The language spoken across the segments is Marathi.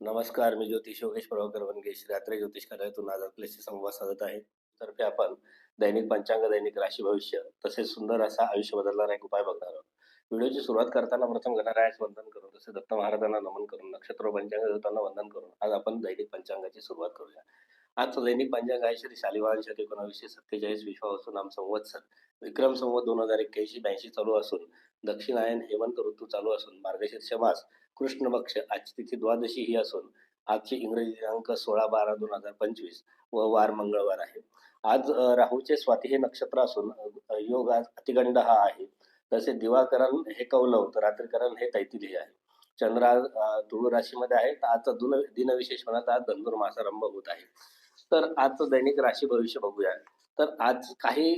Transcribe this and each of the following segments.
नमस्कार मी ज्योतिष योगेश प्रभाकर वनगेश. रात्री ज्योतिष कार्यातून आज आपल्याशी संवाद साधत आहे. तर्फे आपण दैनिक पंचांग दैनिक राशी भविष्य तसेच सुंदर असा आयुष्य बदलणारा एक उपाय बघणार आहोत. व्हिडिओची सुरुवात करताना प्रथम गणरायास वंदन करून तसे दत्त महाराजांना नमन करून नक्षत्र व पंचांग देवतांना वंदन करून आज आपण दैनिक पंचांगाची सुरुवात करूया. आज दैनिक पंचांग आहे श्री शालिवान एकोणावीसशे सत्तेचाळीस विश्वावसू नाम संवत्सर विक्रम संवत दोन हजार एक्क्याऐंशी ब्याऐंशी चालू असून दक्षिणायन हेमंत ऋतू चालू असून मार्गशीर्ष मास कृष्ण पक्ष आजची तिथी द्वादशी ही असून आजची इंग्रजी दिनांक सोळा बारा दोन हजार पंचवीस व वार मंगळवार आहे. आज राहूचे स्वाती हे नक्षत्र असून योग आज अतिगंड हा आहे. तसे दिवाकरण हे कौलव तर रात्रीकरण हे तैतिली आहे. चंद्र आज राशीमध्ये आहे. तर आजचा दुन दिनविशेष म्हणा आज धनुर्मास आरंभ होत आहे. तर आजचं दैनिक राशी भविष्य बघूया. तर आज काही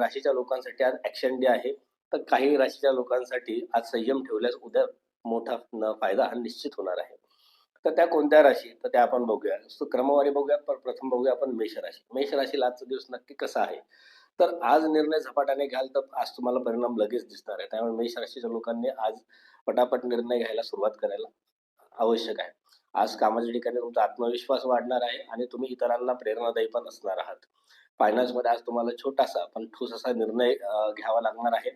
राशीच्या लोकांसाठी आज ऍक्शन डे आहे. तर काही राशीच्या लोकांसाठी आज संयम ठेवल्यास उद्या मोठा फायदा हा निश्चित होणार आहे. तर त्या कोणत्या राशी? तर त्या आपण बघूया. क्रमवारी बघूया पण प्रथम बघूया आपण मेष राशी. मेष राशीला आजचा दिवस नक्की कसा आहे? तर आज निर्णय झपाट्याने घ्याल तर आज तुम्हाला परिणाम लगेच दिसणार आहे. त्यामुळे मेष राशीच्या लोकांनी आज पटापट निर्णय घ्यायला सुरुवात करायला आवश्यक आहे. आज कामाच्या ठिकाणी तुमचा आत्मविश्वास वाढणार आहे आणि तुम्ही इतरांना प्रेरणादायी पण असणार आहात. फायनान्समध्ये आज तुम्हाला छोटासा पण ठोस असा निर्णय घ्यावा लागणार आहे.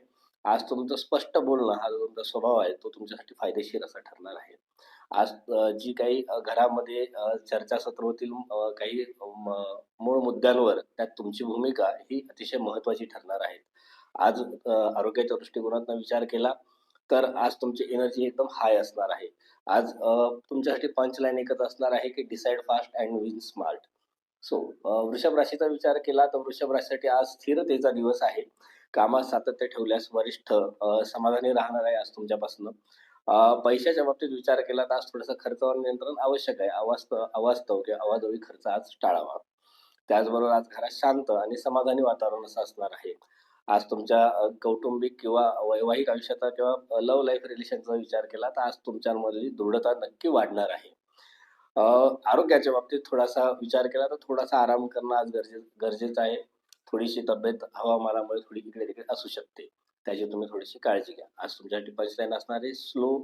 आज तुमचं स्पष्ट बोलणं हा जो तुमचा स्वभाव आहे तो तुमच्यासाठी फायदेशीर असा ठरणार आहे. आज जी काही घरामध्ये चर्चासत्र होतील काही मूळ मुद्द्यांवर त्यात तुमची भूमिका ही अतिशय महत्वाची ठरणार आहे. आज आरोग्याच्या दृष्टिकोनातून विचार केला तर आज तुमची एनर्जी एकदम हाय असणार आहे. आज तुमच्यासाठी पंच लाईन एकच असणार आहे की decide fast and win smart so वृषभ राशीचा विचार केला तर वृषभ राशीसाठी आज स्थिरतेचा दिवस आहे. कामात सातत्य ठेवल्यास वरिष्ठ समाधानी राहणार आहे आज तुमच्यापासून. पैशाच्या बाबतीत विचार केला तर आज थोडासा खर्चावर नियंत्रण आवश्यक आहे. अवास्तव अवास्तव किंवा अवाजवी खर्च आज टाळावा. त्याचबरोबर आज घरात शांत आणि समाधानी वातावरण असं असणार आहे. आज तुमच्या कौटुंबिक किंवा वैवाहिक आयुष्याचा किंवा लव्ह लाईफ रिलेशनचा विचार केला तर आज तुमच्यामधली दृढता नक्की वाढणार आहे. आरोग्याच्या बाबतीत थोडासा विचार केला तर थोडासा आराम करणं आज गरजे गरजेचं आहे. थोडीशी तब्येत हवामानामुळे थोडी इकडे तिकडे असू शकते. त्याची तुम्ही थोडीशी काळजी घ्या. आज तुमच्यासाठी पंचलाईन असणारे स्लो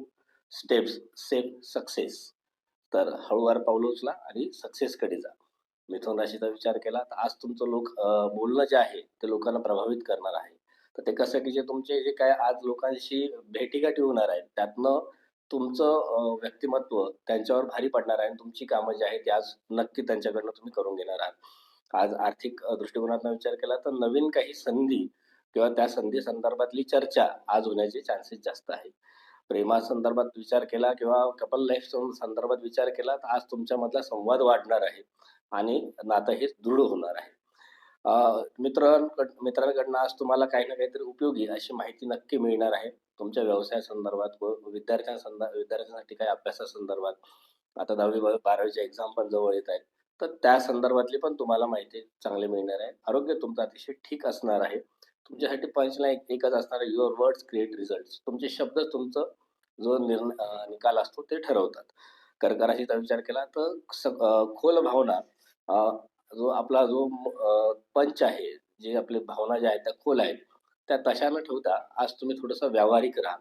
स्टेप्स सेफ सक्सेस तर हळूवार पाऊल उचला आणि सक्सेसकडे जा. मिथुन राशीचा विचार केला तर आज तुमचं लोक बोलणं जे आहे ते लोकांना प्रभावित करणार आहे. तर ते कसं की जे तुमचे जे काय आज लोकांशी भेटीगाठी होणार आहेत त्यातनं तुमचं व्यक्तिमत्व त्यांच्यावर भारी पडणार आहे आणि तुमची कामं जी आहेत ती आज नक्की त्यांच्याकडनं तुम्ही करून घेणार आहात. आज आर्थिक दृष्टिकोनातून विचार केला तर नवीन काही संधी किंवा त्या संधी संदर्भातली चर्चा आज होण्याचे चान्सेस जास्त आहे प्रेमा संदर्भात विचार केला किंवा कपल लाईफ संदर्भात विचार केला तर आज तुमच्यामधला संवाद वाढणार आहे. आणि नातं हे दृढ होणार आहे. मित्रांकड मित्रांकडनं आज तुम्हाला काही ना काहीतरी उपयोगी अशी माहिती नक्की मिळणार आहे. तुमच्या व्यवसायासंदर्भात व विद्यार्थ्यांसंदर्भात विद्यार्थ्यांसाठी काही अभ्यासासंदर्भात आता दहावी बारावीच्या एक्झाम पण जवळ येत आहेत. तर त्या संदर्भातली पण तुम्हाला माहिती चांगली मिळणार आहे. आरोग्य तुमचं अतिशय ठीक असणार आहे. तुमच्यासाठी पंचला एकच असणार आहे युअर वर्ड्स क्रिएट रिझल्ट तुमचे शब्द तुमचं जो निर्णय निकाल असतो ते ठरवतात. कर्क जर विचार केला तर स- खोल भावना जो आपला जो पंच आहे जे आपले भावना ज्या आहेत त्या खोल आहेत त्या तशा न ठेवता आज तुम्ही थोडंसं व्यावहारिक राहा.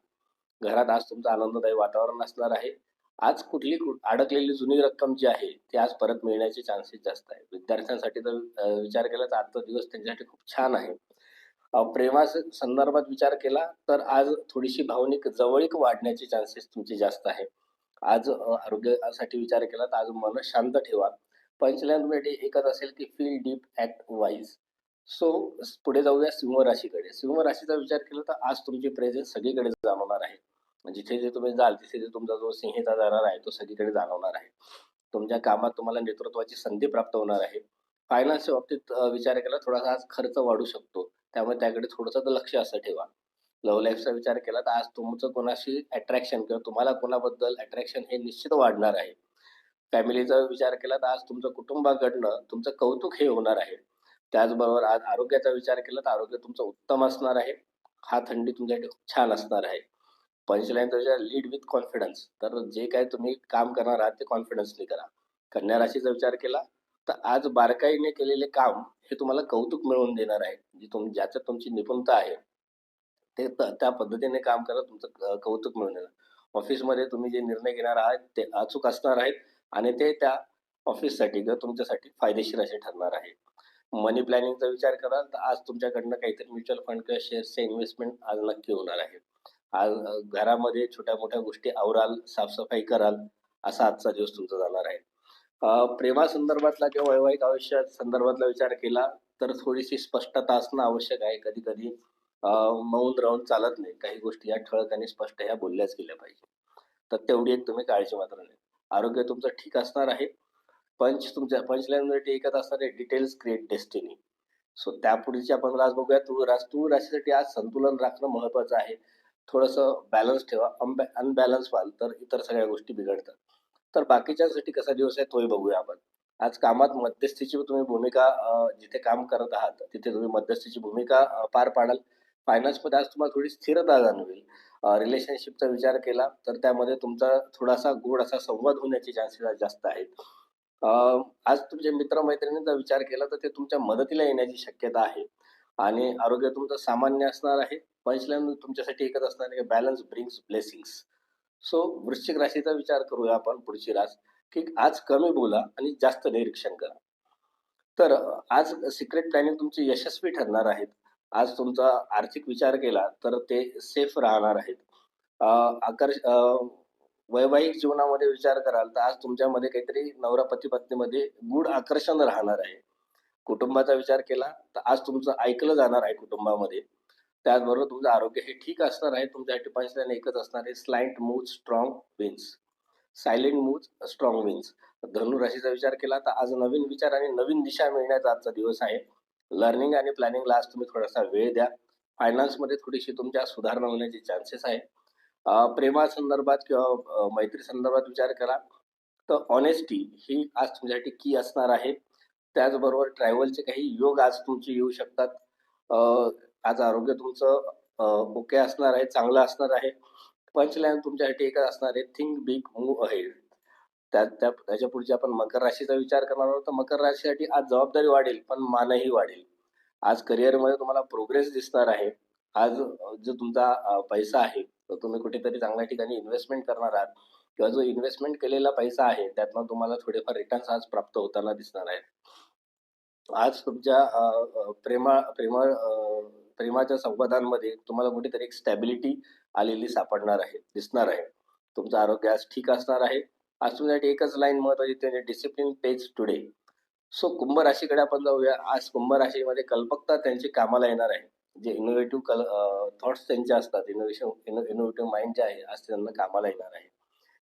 घरात आज तुमचं आनंददायी वातावरण असणार आहे. आज कुठली अडकलेली जुनी रक्कम जी आहे ती आज परत मिळण्याचे चान्सेस जास्त आहे विद्यार्थ्यांसाठी जर विचार केला तर आजचा दिवस त्यांच्यासाठी खूप छान आहे. प्रेमा संदर्भात विचार केला तर आज थोडीशी भावनिक जवळीक वाढण्याचे चान्सेस तुमचे जास्त आहे. आज आरोग्यासाठी विचार केला तर आज मन शांत ठेवा. पंचलाईनमध्ये एकच असेल की feel deep act wise so पुढे जाऊया सिंह राशीकडे सिंह राशीचा विचार केला तर आज तुमची प्रेझेन्स सगळीकडे जाणवणार आहे. म्हणजे जिथे जे तुम्ही जाल तिथे जे तुमचा जो सिंहेचा जाणार आहे तो सगळीकडे जाणवणार आहे. तुमच्या कामात तुम्हाला नेतृत्वाची संधी प्राप्त होणार आहे. फायनान्सच्या बाबतीत विचार केला थोडासा आज खर्च वाढू शकतो. त्यामुळे त्याकडे थोडंसं लक्ष असं ठेवा. लव्ह लाईफचा विचार केला तर आज तुमचं कोणाशी अट्रॅक्शन किंवा तुम्हाला कोणाबद्दल अट्रॅक्शन हे निश्चित वाढणार आहे. फॅमिलीचा विचार केला तर आज तुमचं कुटुंबाकडनं तुमचं कौतुक हे होणार आहे. त्याचबरोबर आज आरोग्याचा विचार केला तर आरोग्य तुमचं उत्तम असणार आहे. हा थंडी तुमच्यासाठी खूप छान असणार आहे. पंचलाईन विचार लीड विथ कॉन्फिडन्स तर जे काय तुम्ही काम करणार आहात ते कॉन्फिडन्सने करा. कन्या राशीचा विचार केला तर आज बारकाईने केलेले काम हे तुम्हाला कौतुक मिळवून देणार आहे. जी तुम ज्याच्यात तुमची निपुणता आहे ते त्या पद्धतीने काम करा तुमचं कौतुक मिळून देणार. ऑफिसमध्ये तुम्ही जे निर्णय घेणार आहात ते अचूक असणार आहेत. आणि ते त्या ऑफिससाठी किंवा तुमच्यासाठी फायदेशीर असे ठरणार आहे. मनी प्लॅनिंगचा विचार कराल तर आज तुमच्याकडनं काहीतरी म्युच्युअल फंड किंवा शेअर्सचे इन्व्हेस्टमेंट आज नक्की होणार आहे. आज घरामध्ये छोट्या मोठ्या गोष्टी आवराल साफसफाई कराल असा आजचा दिवस तुमचा जाणार आहे. प्रेमासंदर्भातला किंवा वैवाहिक आयुष्या संदर्भातला विचार केला तर थोडीशी स्पष्टता असणं आवश्यक आहे. कधी कधी मौन राहून चालत नाही. काही गोष्टी या ठळक आणि स्पष्ट ह्या बोलल्याच गेल्या पाहिजे. तर तेवढी एक तुम्ही काळजी मात्र नाही आरोग्य तुमचं ठीक असणार आहे. पंच तुमच्या पंच मध्ये एकच असणार आहे डिटेल्स क्रिएट डेस्टिनी सो त्यापुढची आपण रास बघूया तू रास तू राशीसाठी आज संतुलन राखणं महत्वाचं आहे. थोडंसं बॅलन्स ठेवा. अनबॅलन्स व्हाल तर इतर सगळ्या गोष्टी बिघडतात. तर बाकीच्यांसाठी कसा दिवस आहे तोही बघूया आपण. आज कामात मध्यस्थीची तुम्ही भूमिका जिथे काम करत आहात तिथे तुम्ही मध्यस्थीची भूमिका पार पाडाल. फायनान्समध्ये आज तुम्हाला थोडी स्थिरता जाणवेल. रिलेशनशिपचा विचार केला तर त्यामध्ये तुमचा थोडासा गोड असा संवाद होण्याचे चान्सेस जास्त आहेत. आज तुमच्या मित्रमैत्रिणींचा विचार केला तर ते तुमच्या मदतीला येण्याची शक्यता आहे. आणि आरोग्य तुमचं सामान्य असणार आहे. पंचलाईन तुमच्यासाठी एकच असणार आहे बॅलन्स ब्रिंग्स ब्लेसिंग्स सो वृश्चिक राशीचा विचार करूया आपण पुढची रास. की आज कमी बोला आणि जास्त निरीक्षण करा. तर आज सिक्रेट प्लॅनिंग तुमची यशस्वी ठरणार आहेत आज तुमचा आर्थिक विचार केला तर ते सेफ राहणार आहेत. आकर्ष वैवाहिक जीवनामध्ये विचार कराल तर आज तुमच्यामध्ये काहीतरी नवरा पती पत्नीमध्ये गूढ आकर्षण राहणार आहे. कुटुंबाचा विचार केला तर आज तुमचं ऐकलं जाणार आहे कुटुंबामध्ये. त्याचबरोबर तुमचं आरोग्य हे ठीक असणार आहे तुमच्यासाठी पंचलाईन एकच असणार आहे silent move strong wins silent move strong wins धनुराशीचा विचार केला तर आज नवीन विचार आणि नवीन दिशा मिळण्याचा आजचा दिवस आहे. लर्निंग आणि प्लॅनिंगला आज तुम्ही थोडासा वेळ द्या. फायनान्समध्ये थोडीशी तुमच्या सुधारणा होण्याचे चान्सेस आहे प्रेमासंदर्भात किंवा मैत्री संदर्भात विचार करा. तर ऑनेस्टी ही आज तुमच्यासाठी की असणार आहे. त्याचबरोबर ट्रॅव्हलचे काही योग आज तुमचे येऊ शकतात. आज आरोग्य तुमचं ओके असणार आहे चांगलं असणार आहे. पंचलाईन तुमच्यासाठी एकच असणार आहे थिंक बिग मूव अहेड त्या त्या त्याच्या पुढची आपण मकर राशीचा विचार करणार आहोत. तर मकर राशीसाठी आज जबाबदारी वाढेल पण मानही वाढेल. आज करिअरमध्ये तुम्हाला प्रोग्रेस दिसणार आहे. आज जो तुमचा पैसा आहे तो तुम्ही कुठेतरी चांगल्या ठिकाणी इन्व्हेस्टमेंट करणार आहात. किंवा जो इन्व्हेस्टमेंट केलेला पैसा आहे त्यातनं तुम्हाला थोडेफार रिटर्न्स आज प्राप्त होताना दिसणार आहेत. आज तुमच्या प्रेमा प्रेमा प्रेमाच्या संवादांमध्ये तुम्हाला कुठेतरी एक स्टॅबिलिटी आलेली सापडणार आहे दिसणार आहे. तुमचं आरोग्य आज ठीक असणार आहे. आज तुमच्यासाठी एकच लाईन महत्वाची म्हणजे डिसिप्लिन पेज टुडे सो कुंभ राशीकडे आपण जाऊया. आज कुंभ राशीमध्ये कल्पकता त्यांची कामाला येणार आहे. जे इनोव्हेटिव्ह कल थॉट्स त्यांचे असतात इनोव्हेशन इनोव्हेटिव्ह माइंड जे आहे आज त्यांना कामाला येणार आहे.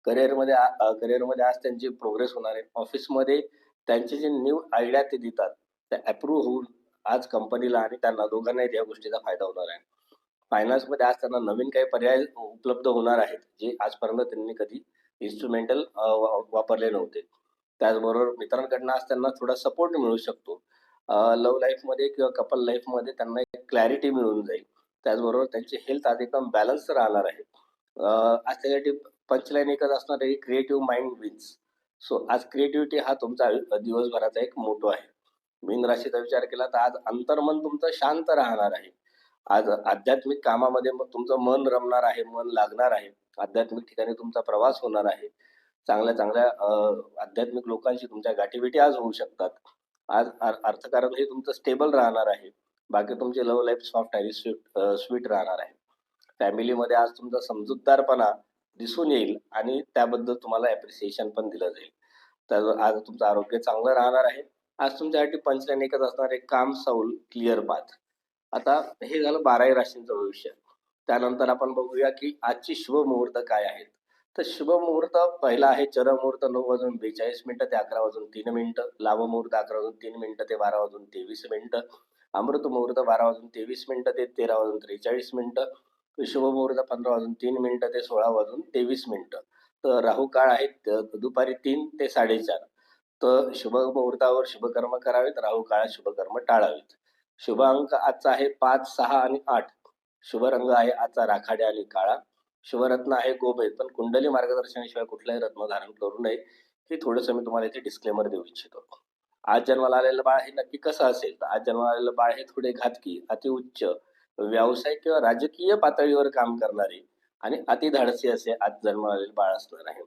करिअरमध्ये करिअरमध्ये आज त्यांची प्रोग्रेस होणार आहे. ऑफिसमध्ये त्यांचे जे न्यू आयडिया ते देतात त्या अप्रूव्ह होऊन आज कंपनीला आणि त्यांना दोघांनाही या गोष्टीचा फायदा होणार आहे. फायनान्समध्ये आज त्यांना नवीन काही पर्याय उपलब्ध होणार आहेत जे आजपर्यंत त्यांनी कधी इन्स्ट्रुमेंटल वापरले नव्हते. त्याचबरोबर मित्रांकडनं आज त्यांना थोडा सपोर्ट मिळू शकतो. लव्ह लाईफमध्ये किंवा कपल लाईफमध्ये त्यांना एक क्लॅरिटी मिळून जाईल. त्याचबरोबर त्यांची हेल्थ आज एकदम बॅलन्स राहणार आहे. आज त्यासाठी पंचलाईन एकच असणार आहे क्रिएटिव्ह माइंड विन्स सो आज क्रिएटिव्हिटी हा तुमचा दिवसभराचा एक मोठो आहे. मीन राशीचा विचार केला तर आज अंतर्मन तुमचं शांत राहणार आहे. आज आध्यात्मिक कामामध्ये मग तुमचं मन रमणार आहे मन लागणार आहे. आध्यात्मिक ठिकाणी तुमचा प्रवास होणार आहे. चांगल्या चांगल्या आध्यात्मिक लोकांशी तुमच्या गाठीभेटी आज होऊ शकतात. आज अर्थकारण हे तुमचं स्टेबल राहणार आहे. बाकी तुमची लव्ह लाईफ सॉफ्ट आणि स्वीट स्वीट राहणार आहे. फॅमिलीमध्ये आज तुमचा समजूतदारपणा दिसून येईल आणि त्याबद्दल तुम्हाला ॲप्रिसिएशन पण दिलं जाईल. तर आज तुमचं आरोग्य चांगलं राहणार आहे. आज तुमच्यासाठी पंचल्याने एकच असणार काम सौल क्लिअर पाथ आता हे झालं बाराही राशींचं भविष्य. त्यानंतर आपण बघूया की आजची शुभ मुहूर्त काय आहेत. तर शुभ मुहूर्त पहिला आहे चर मुहूर्त नऊ वाजून बेचाळीस मिनिटं ते अकरा वाजून तीन मिनिटं. लाभ मुहूर्त अकरा वाजून तीन मिनिटं ते बारा वाजून तेवीस मिनिटं. अमृत मुहूर्त बारा वाजून तेवीस मिनिटं ते तेरा वाजून त्रेचाळीस मिनिटं. शुभ मुहूर्त पंधरा वाजून तीन मिनिटं ते सोळा वाजून तेवीस मिनिटं. तर राहू काळ आहे दुपारी तीन ते साडेचार. तर शुभ मुहूर्तावर शुभकर्म करावेत राहू काळात शुभकर्म टाळावेत. शुभ अंक आजचा आहे पाच सहा आणि आठ. शुभ रंग आहे आजचा राखाड्या आणि काळा. शुभरत्न आहे गोबेत पण कुंडली मार्गदर्शनाशिवाय कुठलाही रत्न धारण करू नये हे थोडंसं मी तुम्हाला इथे डिस्क्लेमर देऊ इच्छितो. आज जन्माला आलेलं बाळ हे नक्की कसं असेल? तर आज जन्माला आलेलं बाळ हे थोडे घातकी अतिउच्च व्यावसायिक किंवा राजकीय पातळीवर काम करणारे आणि अति धाडसी असे आज जन्माला आलेले बाळ असणार आहे.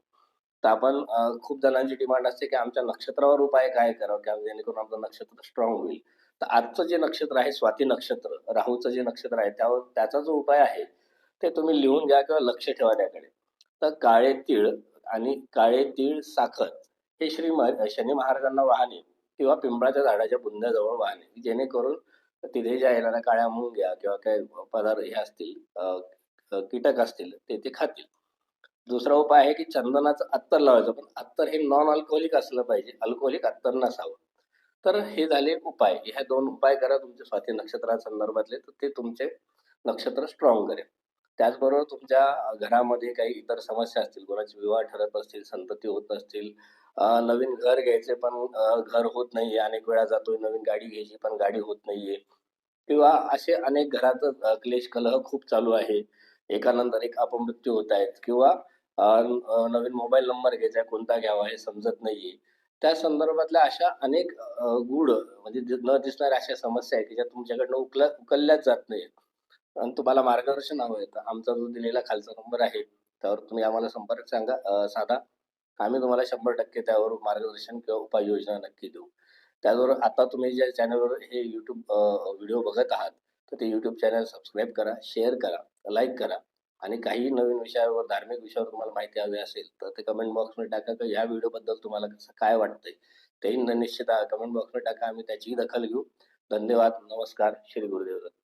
तर आपण खूप जणांची डिमांड असते की आमच्या नक्षत्रावर उपाय काय करावं? की जेणेकरून आमचं नक्षत्र स्ट्रॉंग होईल. तर आजचं जे नक्षत्र आहे स्वाती नक्षत्र राहूचं जे नक्षत्र आहे त्यावर त्याचा जो उपाय आहे ते तुम्ही लिहून घ्या किंवा लक्ष ठेवा त्याकडे. तर काळे तीळ आणि काळे तीळ साखर हे श्री शनी महाराजांना वाहने किंवा पिंपळाच्या झाडाच्या बुंद्याजवळ वाहने जेणेकरून तिथे ज्या येणाऱ्या काळ्या मुंग्या किंवा काही पदार्थ हे असतील कीटक असतील ते ते खातील. दुसरा उपाय आहे की चंदनाचं अत्तर लावायचं. पण अत्तर हे नॉन अल्कोहोलिक असलं पाहिजे. अल्कोहोलिक अत्तर नसावं. तर हे झाले उपाय. ह्या दोन उपाय करा. तुमच्या स्वाती नक्षत्रा संदर्भातले तर ते तुमचे नक्षत्र स्ट्रॉंग करेल. त्याचबरोबर तुमच्या घरामध्ये काही इतर समस्या असतील कोणाचे विवाह ठरत असतील संतती होत असतील नवीन घर घ्यायचे पण घर होत नाहीये अनेक वेळा जातोय नवीन गाडी घ्यायची पण गाडी होत नाहीये. किंवा असे अनेक घरात क्लेश कलह खूप चालू आहे. एकानंतर एक अपमृत्यू होत आहेत. किंवा नवीन मोबाईल नंबर घ्यायचा कोणता घ्यावा हे समजत नाहीये. त्या संदर्भातल्या अशा अनेक गूढ म्हणजे न दिसणाऱ्या अशा समस्या आहेत की ज्या तुमच्याकडनं उकल उकलल्याच जात नाहीत. आणि तुम्हाला मार्गदर्शन हवं आहे. आमचा जो दिलेला खालचा नंबर आहे त्यावर तुम्ही आम्हाला संपर्क सांगा साधा. आम्ही तुम्हाला शंभर टक्के त्यावर मार्गदर्शन किंवा उपाययोजना नक्की देऊ. त्याचबरोबर आता तुम्ही ज्या चॅनलवर हे यूट्यूब व्हिडिओ बघत आहात तर ते यूट्यूब चॅनल सबस्क्राईब करा शेअर करा लाईक करा. आणि काही नवीन विषयावर धार्मिक विषयावर तुम्हाला माहिती हवी असेल तर ते कमेंट बॉक्समध्ये टाका की ह्या व्हिडिओबद्दल तुम्हाला कसं काय वाटतंय तेही न- निश्चित कमेंट बॉक्समध्ये टाका आम्ही त्याचीही दखल घेऊ धन्यवाद नमस्कार श्री गुरुदेव दत्त.